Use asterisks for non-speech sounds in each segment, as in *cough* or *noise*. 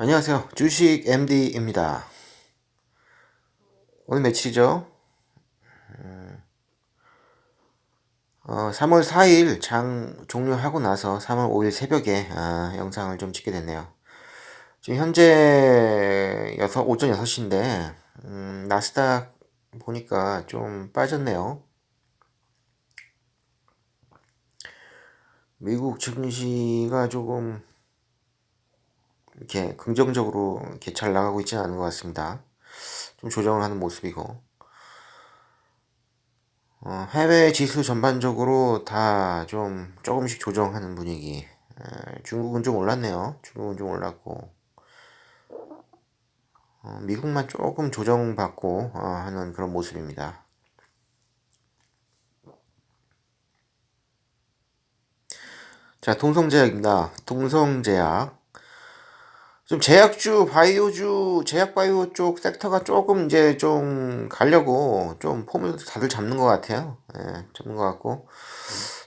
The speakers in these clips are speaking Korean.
안녕하세요. 주식 MD입니다. 오늘 며칠이죠? 어, 3월 4일 장 종료하고 나서 3월 5일 새벽에 아, 영상을 좀 찍게 됐네요. 지금 현재 6, 오전 6시인데 음, 나스닥 보니까 좀 빠졌네요. 미국 증시가 조금 이렇게 긍정적으로 이렇게 잘 나가고 있지는 않은 것 같습니다. 좀 조정을 하는 모습이고 어, 해외 지수 전반적으로 다 좀 조금씩 조정하는 분위기. 에, 중국은 좀 올랐네요. 중국은 좀 올랐고 어, 미국만 조금 조정받고 어, 하는 그런 모습입니다. 자, 동성제약입니다. 동성제약. 좀 제약주, 바이오주, 제약 바이오 쪽 섹터가 조금 이제 좀 가려고 좀 폼을 다들 잡는 것 같아요. 예, 잡는 것 같고.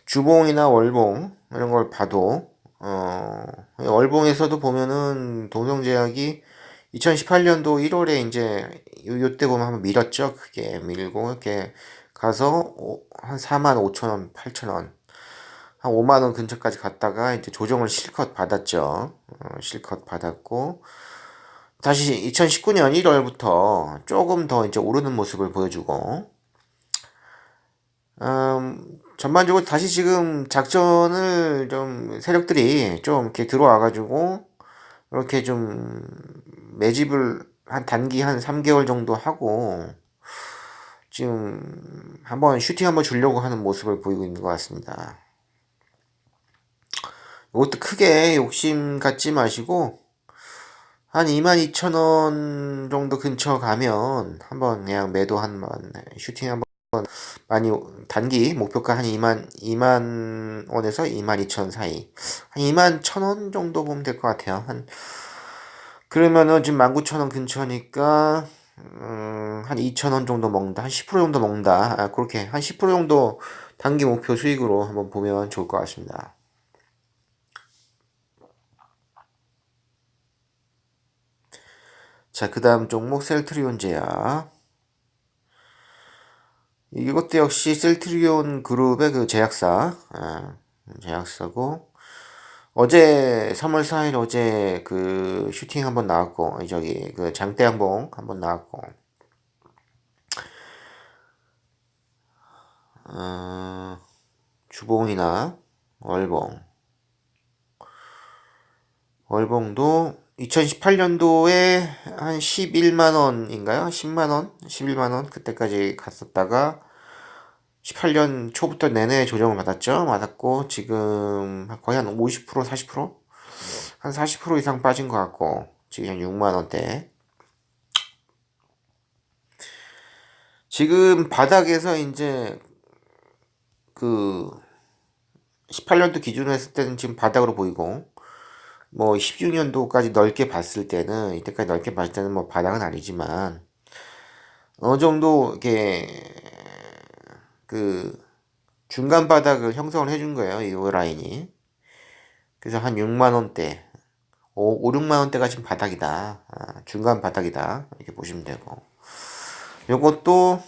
주봉이나 월봉, 이런 걸 봐도, 어, 월봉에서도 보면은 동성제약이 2018년도 1월에 이제 요, 요때 보면 한번 밀었죠. 크게 밀고 이렇게 가서 한 4만 5천 원, 8천 원. 한 5만 원 근처까지 갔다가 이제 조정을 실컷 받았죠. 어, 실컷 받았고 다시 2019년 1월부터 조금 더 이제 오르는 모습을 보여주고 음, 전반적으로 다시 지금 작전을 좀 세력들이 좀 이렇게 들어와 가지고 이렇게 좀 매집을 한 단기 한 3개월 정도 하고 지금 한번 슈팅 한번 주려고 하는 모습을 보이고 있는 것 같습니다. 이것도 크게 욕심 갖지 마시고 한 22,000원 정도 근처 가면 한번 그냥 매도 한번 슈팅 한번 많이 단기 목표가 한 2만 2만 원에서 2만 2천 사이 한 2만 1천원 정도 보면 될 것 같아요. 한 그러면은 지금 19,000원 근처니까 음, 한 2,000원 정도 먹는다. 한 10% 정도 먹는다. 아, 그렇게 한 10% 정도 단기 목표 수익으로 한번 보면 좋을 것 같습니다. 자, 그 다음 종목 셀트리온 제약. 이것도 역시 셀트리온 그룹의 그 제약사, 아, 제약사고, 어제 3월 4일 어제 그 슈팅 한번 나왔고, 저기 그 장대 양봉 한번 나왔고, 어, 주봉이나 월봉, 월봉도 2018년도에 한 11만원인가요? 10만원? 11만원? 그때까지 갔었다가 18년 초부터 내내 조정을 받았죠. 받았고, 지금 거의 한 50%, 40%? 한 40% 이상 빠진 것 같고, 지금 한 6만원대. 지금 바닥에서 이제 그 18년도 기준으로 했을 때는 지금 바닥으로 보이고, 뭐 16년도까지 넓게 봤을 때는 이때까지 넓게 봤을 때는 뭐 바닥은 아니지만 어느 정도 이렇게 그 중간 바닥을 형성을 해준 거예요 이 라인이. 그래서 한 6만 원대 5, 5 6만 원대가 지금 바닥이다. 아, 중간 바닥이다. 이렇게 보시면 되고. 요것도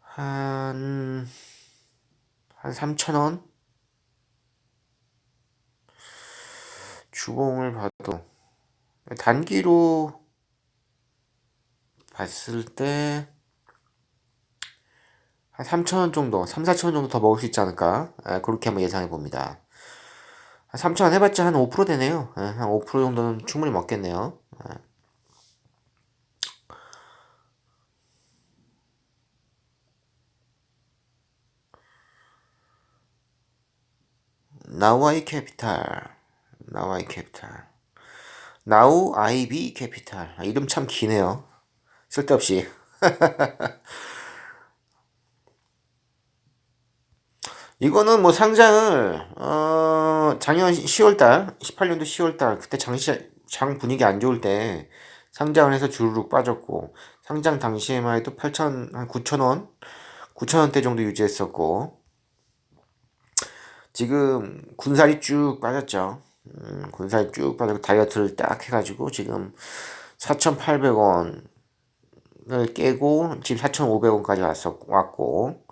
한, 한 3천원 주봉을 봐도 단기로 봤을 때 한 3,000원 정도, 3, 4,000원 정도 더 먹을 수 있지 않을까? 아, 그렇게 한번 예상해 봅니다. 3,000원 해봤자 한 5% 되네요. 아, 한5% 정도는 충분히 먹겠네요. 아. 나와이 캐피탈. 나와이 캐피탈. 나우 아이비 캐피탈. 아, 이름 참 기네요. 쓸데없이. *laughs* 이거는 뭐 상장을 어 작년 10월달, 18년도 10월달 그때 장시 장 분위기 안 좋을 때 상장을 해서 주르륵 빠졌고 상장 당시에만 해도 8천 한 9천 원, 9천 원대 정도 유지했었고 지금 군살이 쭉 빠졌죠. 음, 군살 쭉 빠지고 다이어트를 딱 해가지고 지금 4,800원을 깨고 지금 4,500원까지 왔어, 왔고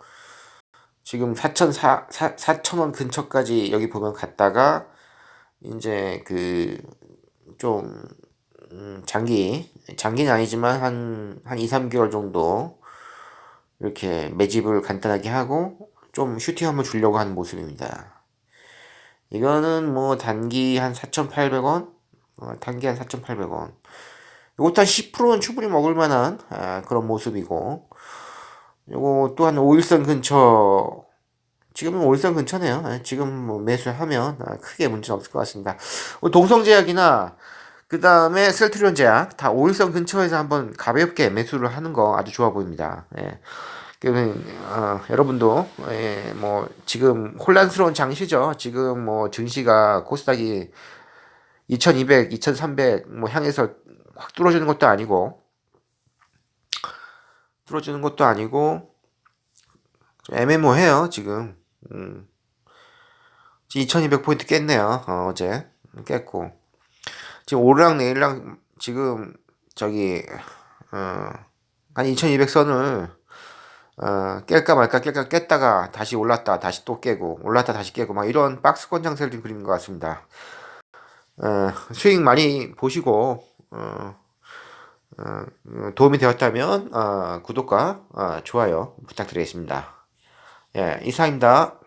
지금 4,400, 4,000원 근처까지 여기 보면 갔다가 이제 그좀 음, 장기 장기는 아니지만 한 한 2, 3개월 정도 이렇게 매집을 간단하게 하고 좀 슈팅 한번 주려고 하는 모습입니다. 이거는 뭐 단기 한 4,800원, 어, 단기 한 4,800원. 이것도 한 10%는 충분히 먹을 만한 아, 그런 모습이고, 요거 또한 5일선 근처, 지금은 5일선 근처네요. 아, 지금 뭐 매수하면 아, 크게 문제는 없을 것 같습니다. 뭐 동성제약이나 그 다음에 셀트리온 제약 다 5일선 근처에서 한번 가볍게 매수를 하는 거 아주 좋아 보입니다. 예. 그, 어, 여러분도 예, 뭐 지금 혼란스러운 장시죠. 지금 뭐 증시가 코스닥이 2200, 2300 뭐 향해서 확 뚫어지는 것도 아니고 뚫어지는 것도 아니고 좀 애매모해요 지금. 음. 2200포인트 깼네요. 어, 어제 깼고 지금 오르락 내리락 지금 저기 어, 한 2200선을 어, 깰까 말까 깰까 깼다가 다시 올랐다 다시 또 깨고 올랐다 다시 깨고 막 이런 박스권 장세를 좀 그리는 것 같습니다. 어, 수익 많이 보시고 어, 어, 도움이 되었다면 어, 구독과 어, 좋아요 부탁드리겠습니다. 예, 이상입니다.